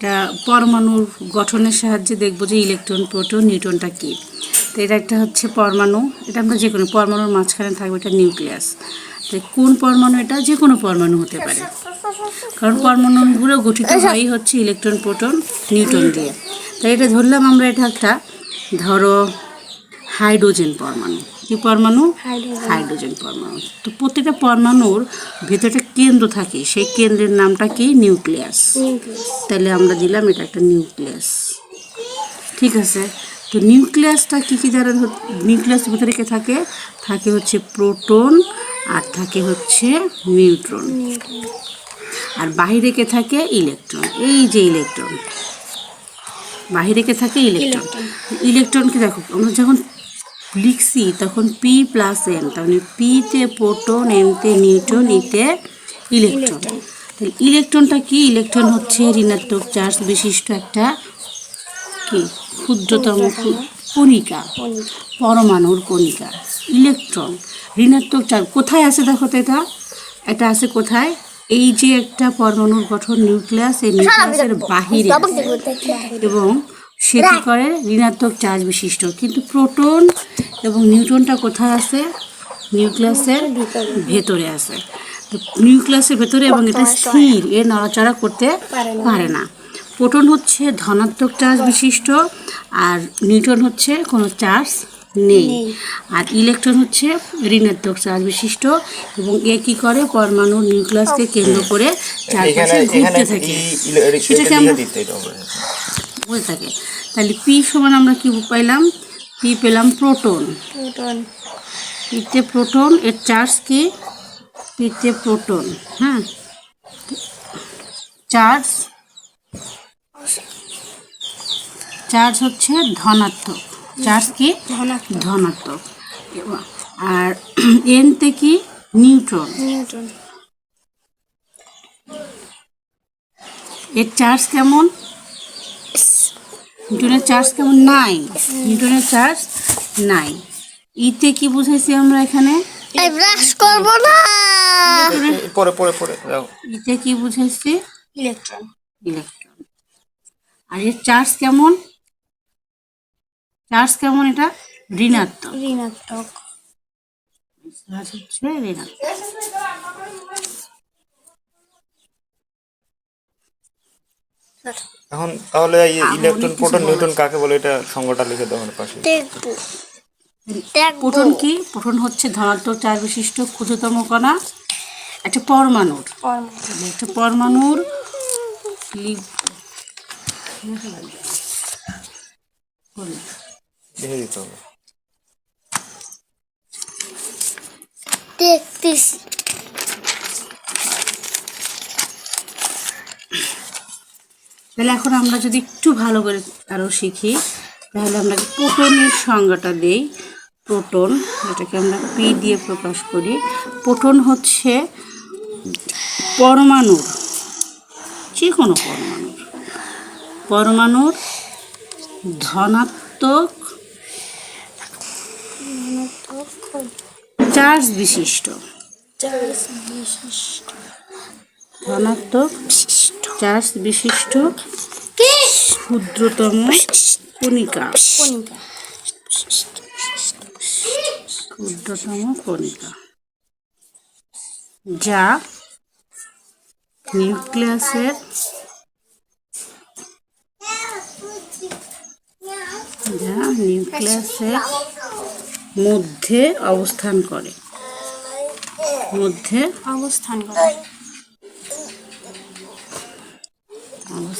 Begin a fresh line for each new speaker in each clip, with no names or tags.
এটা পরমাণুর গঠনের সাহায্যে দেখব যে ইলেকট্রন প্রোটন নিউট্রনটা কী। তো এটা একটা হচ্ছে পরমাণু। এটা আমরা যে কোনো পরমাণুর মাঝখানে থাকবে এটা নিউক্লিয়াস। তো কোন পরমাণু এটা? যে কোনো পরমাণু হতে পারে। কারণ পরমাণুগুলো গঠিত হয়ই হচ্ছে ইলেকট্রন প্রোটন নিউট্রন দিয়ে। তাই এটা ধরলাম আমরা এটা একটা ধরো হাইড্রোজেন পরমাণু। কি পরমাণু? হাইড্রোজেন পরমাণু। তো প্রত্যেকটা পরমাণুর ভেতরে কেন্দ্র থাকে সেই কেন্দ্রের নামটা কি? নিউক্লিয়াস। তাহলে আমরা দিলাম এটা একটা নিউক্লিয়াস। ঠিক আছে? তো নিউক্লিয়াসটা কী কী দ্বারা নিউক্লিয়াস ভিতরে কে থাকে? থাকে হচ্ছে প্রোটন আর থাকে হচ্ছে নিউট্রন। আর বাহিরে কে থাকে? ইলেকট্রন। এই যে ইলেকট্রন। বাহিরে কে থাকে? ইলেকট্রন। ইলেকট্রনকে দেখো আমরা যখন লিখছি তখন পি প্লাস এন তার মানে পিতে প্রোটন এনতে নিউট্রন ইতে ইলেকট্রন। তাহলে ইলেকট্রনটা কি? ইলেকট্রন হচ্ছে ঋণাত্মক চার্জ বিশিষ্ট একটা কি? ক্ষুদ্রতম কণিকা। পরমাণুর কণিকা। ইলেকট্রন। ঋণাত্মক চার্জ। কোথায় আছে দেখো তো এটা? এটা আছে কোথায়? এই যে একটা পরমাণুর গঠন নিউক্লিয়াস এই নিউক্লিয়াসের বাহিরে। এবং সে কী করে? ঋণাত্মক চার্জ বিশিষ্ট। কিন্তু প্রোটন এবং নিউট্রনটা কোথায় আছে? নিউক্লিয়াসের ভেতরে। আছে। তো নিউক্লিয়াসের ভেতরে এবং এটা স্থির। এ নড়াচড়া করতে পারে না। প্রোটন হচ্ছে ধনাত্মক চার্জ বিশিষ্ট আর নিউট্রন হচ্ছে কোনো চার্জ নেই। আর ইলেকট্রন হচ্ছে ঋণাত্মক চার্জ বিশিষ্ট এবং এ কি করে? পরমাণুর নিউক্লিয়াসকে কেন্দ্র করে চারপাশে
এখানে
ঘুরতে থাকে। সেটাকে আমরা বলে থাকে। তাহলে পি সমান আমরা কি পাইলাম? পি পেলাম প্রোটন। প্রোটন। পিতে প্রোটন এর চার্জ কি? পিতে প্রোটন হ্যাঁ? চার্জ? চার্জ হচ্ছে ধনাত্মক। চার্জ কি? ধনাত্মক। আর এনতে কি? নিউট্রন। এর চার্জ কেমন? নিউটনের চার্জ কেমন? নাই। নিউটনের চার্জ নাই। ইতে কি বুঝাইছি আমরা এখানে?
ব্রাশ করব না।
পরে পরে পরে।
ইতে কি বুঝাইছি?
ইলেকট্রন।
ইলেকট্রন। আর এর চার্জ কেমন? চার্জ কেমন এটা? ঋণাত্মক।
ঋণাত্মক।
হচ্ছে ঋণাত্মক।
এখন তাহলে এই ইলেকট্রন প্রোটন নিউট্রন কাকে বলে? এটা সংজ্ঞাটা লিখে দাও আমার পাশে।
দেখব দেখব
প্রোটন কি? প্রোটন হচ্ছে ধনাত্মক চার্জ বিশিষ্ট ক্ষুদ্রতম কণা একটা পরমাণুর।
পরমাণু।
একটা পরমাণুর
লিখে দিতে হবে।
দেখতেছি
তাহলে এখন আমরা যদি একটু ভালো করে আরও শিখি তাহলে আমরা প্রোটনের সংজ্ঞাটা দেই প্রোটন যেটাকে আমরা পি দিয়ে প্রকাশ করি। প্রোটন হচ্ছে পরমাণুর যে কোনো পরমাণুর। পরমাণুর ধনাত্মক চার্জ বিশিষ্ট।
চার্জ বিশিষ্ট।
ধনাত্মক, চার্জ বিশিষ্ট, ক্ষুদ্রতম কণিকা। ক্ষুদ্রতম কণিকা। যা নিউক্লিয়াসের যা নিউক্লিয়াসের মধ্যে অবস্থান করে। মধ্যে
অবস্থান করে
অবস্থান করে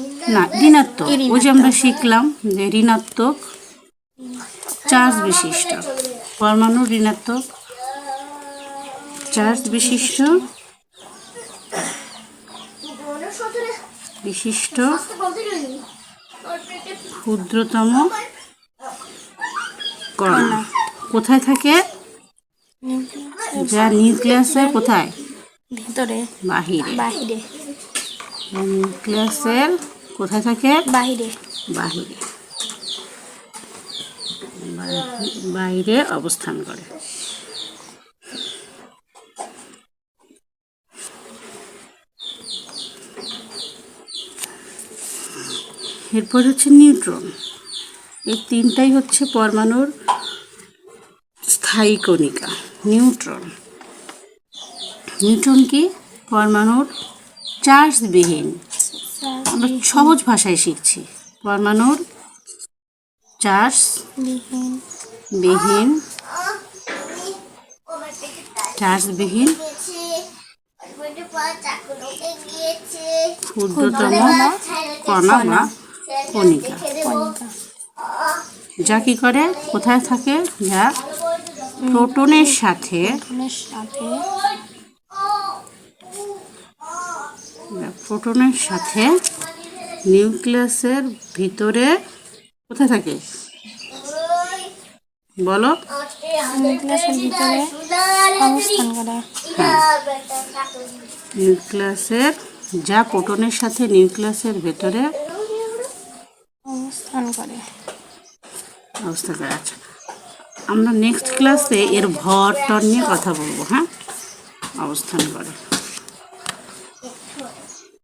না ঋণাত্মক। ওই যে আমরা শিখলাম যে ঋণাত্মক চার্জ বিশিষ্ট। পরমাণু ঋণাত্মক চার্জ বিশিষ্ট বিশিষ্ট ক্ষুদ্রতম কণা। কোথায় থাকে? যা নিউক্লিয়াসের কোথায়?
ভিতরে।
বাহিরে।
বাহিরে।
নিউক্লিয়াসের কোথায় থাকে?
বাইরে
বাহিরে। বাইরে অবস্থান করে। এরপর হচ্ছে নিউট্রন। এই তিনটাই হচ্ছে পরমাণুর স্থায়ী কণিকা নিউট্রন। নিউট্রন কি? পরমাণুর চার্জবিহীন আমরা সহজ ভাষায় শিখছি। পরমাণুর চার্জ
বিহীন।
বিহীন। চার্জবিহীন ক্ষুদ্রতম কণা বা কণিকা। যা কি করে? কোথায় থাকে? যা
প্রোটনের সাথে
প্রোটনের সাথে নিউক্লিয়াসের ভিতরে কোথায় থাকে? বলো।
নিউক্লিয়াসের ভিতরে অবস্থান করে।
নিউক্লিয়াসের যা প্রোটনের সাথে নিউক্লিয়াসের ভেতরে
অবস্থান করে।
অবস্থা করে আছে আমরা নেক্সট ক্লাসে এর ভর টর নিয়ে কথা বলব হ্যাঁ? অবস্থান করে।